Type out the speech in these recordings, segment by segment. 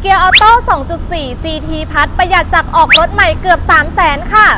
เกียร์ออโต้ 2.4 GT พัดประหยัดจากออกรถใหม่เกือบ 3 0 0แสนค่ะ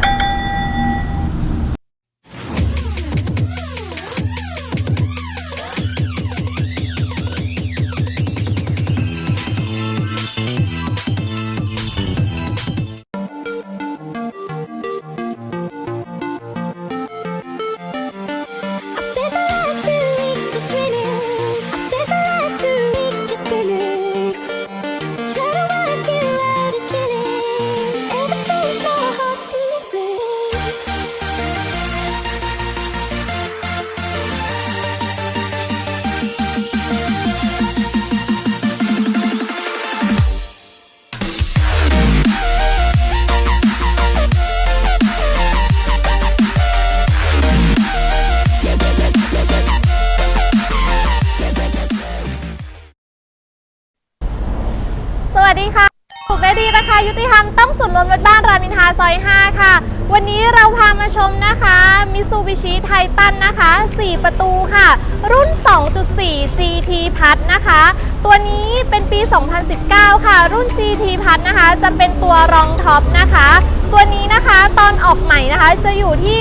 ยุติธรรมต้องสุดรวมรถบ้านรามอินทราซอย 5 ค่ะ วันนี้เราพามาชมนะคะมิซูบิชิไททันนะคะ 4 ประตูค่ะ รุ่น 2.4 GT พัทนะคะ ตัวนี้เป็นปี 2019 ค่ะ รุ่น GT พัทนะคะ จะเป็นตัวรองท็อปนะคะ ตัวนี้นะคะตอนออกใหม่นะคะจะอยู่ที่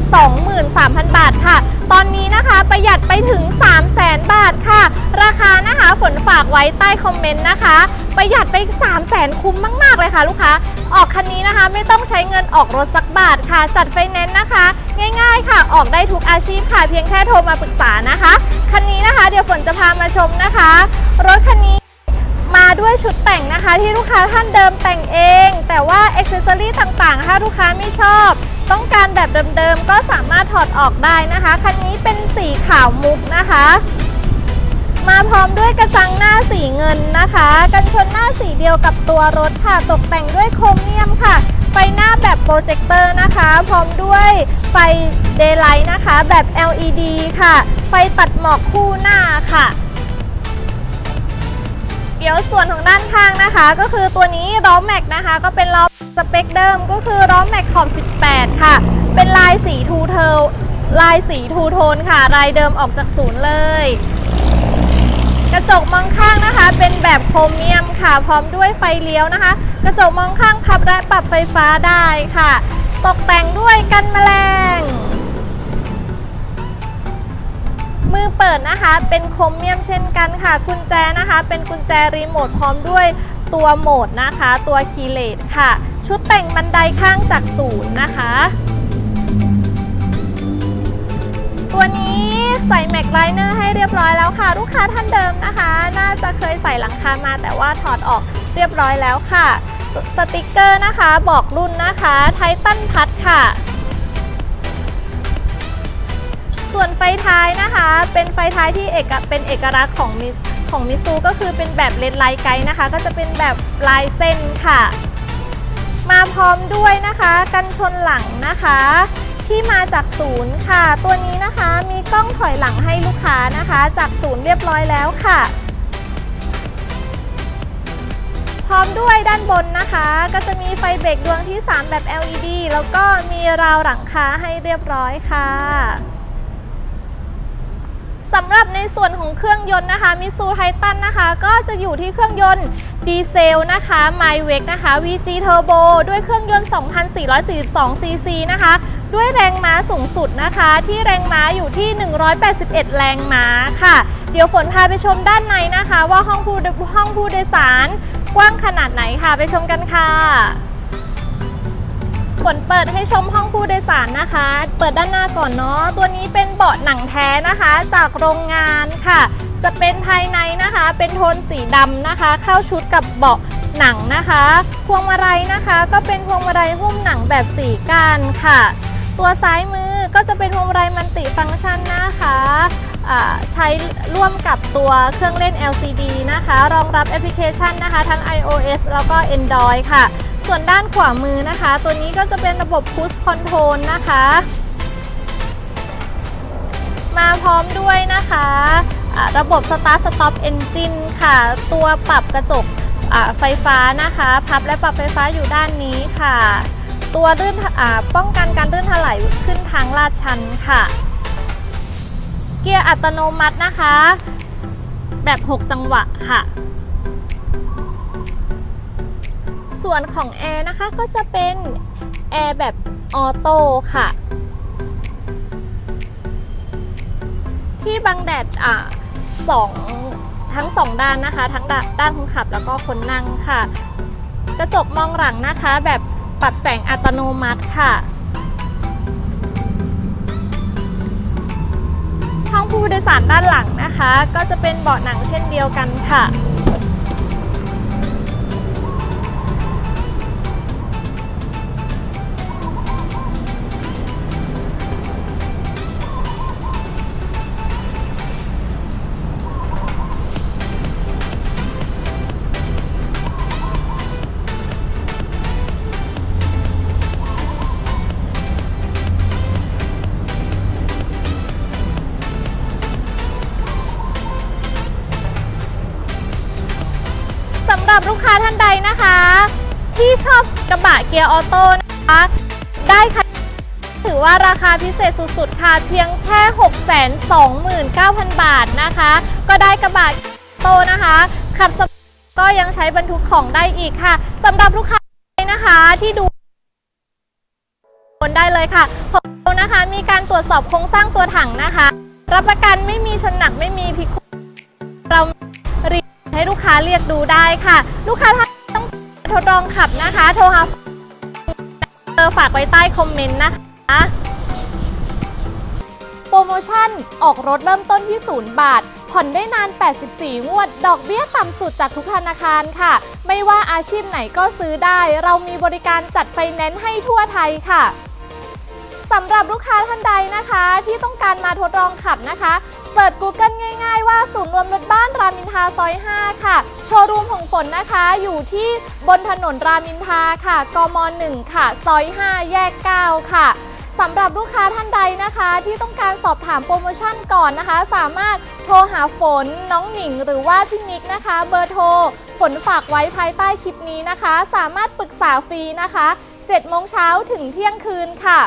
923,000 บาทค่ะ ตอนนี้นะคะประหยัดไปถึง 300,000 บาทค่ะ ราคานะคะฝนฝากไว้ใต้คอมเมนต์นะคะ ประหยัดไป 300,000 คุ้มมาก ๆ เลยค่ะลูกค้า ออกคันนี้นะคะไม่ต้องใช้เงินออกรถสักบาทค่ะ จัดไฟแนนซ์นะคะ ง่าย ๆ ค่ะ ออกได้ทุกอาชีพค่ะ เพียงแค่โทรมาปรึกษานะคะ คันนี้นะคะเดี๋ยวฝนจะพามาชมนะคะ รถคันนี้ ด้วยชุดแต่งนะคะ ที่ลูกค้าท่านเดิมแต่งเอง แต่ว่าอ็อกเซอรี่ต่างๆ ถ้าลูกค้าไม่ชอบ ต้องการแบบเดิมๆ ก็สามารถถอดออกได้นะคะ คันนี้เป็นสีขาวมุกนะคะ มาพร้อมด้วยกระจังหน้าสีเงินนะคะ กันชนหน้าสีเดียวกับตัวรถค่ะ ตกแต่งด้วยโครเมียมค่ะ ไฟหน้าแบบโปรเจคเตอร์นะคะ พร้อมด้วยไฟเดย์ไลท์นะคะ แบบ LED ค่ะ ไฟตัดหมอกคู่หน้าค่ะ เดี๋ยวส่วนของด้านข้างนะคะ ก็คือตัวนี้ล้อแม็กนะคะ ก็เป็นล้อสเปคเดิมก็คือล้อแม็กขอบ 18 ค่ะ เป็นลายสีทูเทลลายสีทูโทนค่ะ ลายเดิมออกจากศูนย์เลย กระจกมองข้างนะคะ เป็นแบบโครเมียมค่ะ พร้อมด้วยไฟเลี้ยวนะคะ กระจกมองข้างพับและปรับไฟฟ้าได้ค่ะ ตกแต่งด้วยกันแมลง มือเปิดนะคะเป็นโครเมียมเช่นกันค่ะ กุญแจนะคะ เป็นกุญแจรีโมทพร้อมด้วยตัวโหมดนะคะ ตัวคีย์เลสค่ะ ชุดแต่งบันไดข้างจากศูนย์นะคะ ตัวนี้ใส่แม็กไลเนอร์ให้เรียบร้อยแล้วค่ะ ลูกค้าท่านเดิมนะคะ น่าจะเคยใส่หลังคามาแต่ว่าถอดออกเรียบร้อยแล้วค่ะ สติกเกอร์นะคะ บอกรุ่นนะคะ ไททันพัดค่ะ ส่วนไฟท้ายนะคะ เป็นไฟท้ายที่เอกเป็นเอกลักษณ์ของของมิซูก็คือเป็นแบบเลนไลท์ไกด์นะคะ ก็จะเป็นแบบลายเส้นค่ะ มาพร้อมด้วยนะคะ กันชนหลังนะคะ ที่มาจากศูนย์ค่ะ ตัวนี้นะคะมีกล้องถอยหลังให้ลูกค้านะคะ จากศูนย์เรียบร้อยแล้วค่ะ พร้อมด้วยด้านบนนะคะ ก็จะมีไฟเบรกดวงที่ 3 แบบ LED แล้วก็มีราวหลังคาให้เรียบร้อยค่ะำหรับในส่วนของเครื่องยนต์นะคะมิซูไททันนะคะ ก็จะอยู่ที่เครื่องยนต์ดีเซลนะคะ m y w e c นะคะ VG Turbo ด้วยเครื่องยนต์ 2,442ซีซีนะคะ ด้วยแรงม้าสูงสุดนะคะ ที่แรงม้าอยู่ที่ 181 แรงม้าค่ะ เดี๋ยวฝนพาไปชมด้านในนะคะ ว่าห้องผู้ห้องผู้โดยสารกว้างขนาดไหนค่ะ ไปชมกันค่ะ ฝนเปิดให้ชมห้องผู้โดยสารนะคะ เปิดด้านหน้าก่อนเนาะ ตัวนี้เป็นเบาะหนังแท้นะคะ จากโรงงานค่ะ จะเป็นภายในนะคะ เป็นโทนสีดำนะคะ เข้าชุดกับเบาะหนังนะคะ พวงมาลัยนะคะ ก็เป็นพวงมาลัยหุ้มหนังแบบสีก้านค่ะ ตัวซ้ายมือก็จะเป็นพวงมาลัยมันติฟังก์ชันนะคะใช้ร่วมกับตัวเครื่องเล่น LCD นะคะ รองรับแอปพลิเคชันนะคะ ทั้ง iOS แล้วก็ Android ค่ะ ส่วนด้านขวามือนะคะ ตัวนี้ก็จะเป็นระบบ Push Control นะคะ มาพร้อมด้วยนะคะอ่าระบบ Start Stop Engine ค่ะ ตัวปรับกระจกไฟฟ้านะคะ พับและปรับไฟฟ้าอยู่ด้านนี้ค่ะ ตัวลื่นป้องกันการลื่นถลายขึ้นทางลาดชันค่ะ เกียร์อัตโนมัตินะคะ แบบ 6 จังหวะค่ะ ส่วนของแอร์นะคะก็จะเป็นแอร์แบบออโต้ค่ะ ที่บังแดดอะสองทั้งสองด้านนะคะ ทั้งด้านคนขับแล้วก็คนนั่งค่ะ กระจกมองหลังนะคะ แบบปรับแสงอัตโนมัติค่ะห้องผู้โดยสารด้านหลังนะคะ ก็จะเป็นเบาะหนังเช่นเดียวกันค่ะ สำหรับลูกค้าท่านใดนะคะ ที่ชอบกระบะเกียร์ออโต้นะคะ ได้คันถือว่าราคาพิเศษสุดๆ ค่ะ เพียงแค่ 629,000 บาทนะคะ ก็ได้กระบะโตนะคะ ขับก็ยังใช้บรรทุกของได้อีกค่ะสำหรับลูกค้านะคะที่ดูนได้เลยค่ะของเรานะคะมีการตรวจสอบโครงสร้างตัวถังนะคะ รับประกันไม่มีชนหนักไม่มีพลิกค ให้ลูกค้าเรียกดูได้ค่ะ ลูกค้าท่านต้องทดลองขับนะคะ โทรหาเบอฝากไว้ใต้คอมเมนต์นะคะโปรโมชั่น ออกรถเริ่มต้นที่ 0 บาท ผ่อนได้นาน 84 งวด ดอกเบี้ยต่ำสุดจากทุกธนาคารค่ะ ไม่ว่าอาชีพไหนก็ซื้อได้ เรามีบริการจัดไฟแนนซ์ให้ทั่วไทยค่ะ สำหรับลูกค้าท่านใดนะคะ ที่ต้องการมาทดลองขับนะคะ เปิด Google ง่าย ๆ ว่าศูนย์รวมรถบ้านรามินทาซอย 5 ค่ะ โชว์รูมของฝนนะคะอยู่ที่บนถนนรามินทาค่ะกม 1 ค่ะ ซอย 5 แยก 9 ค่ะสำหรับลูกค้าท่านใดนะคะ ที่ต้องการสอบถามโปรโมชั่นก่อนนะคะ สามารถโทรหาฝนน้องหนิง หรือว่าพี่นิกนะคะ เบอร์โทร ฝนฝากไว้ภายใต้คลิปนี้นะคะ สามารถปรึกษาฟรีนะคะ7โมงเช้าถึงเที่ยงคืนค่ะ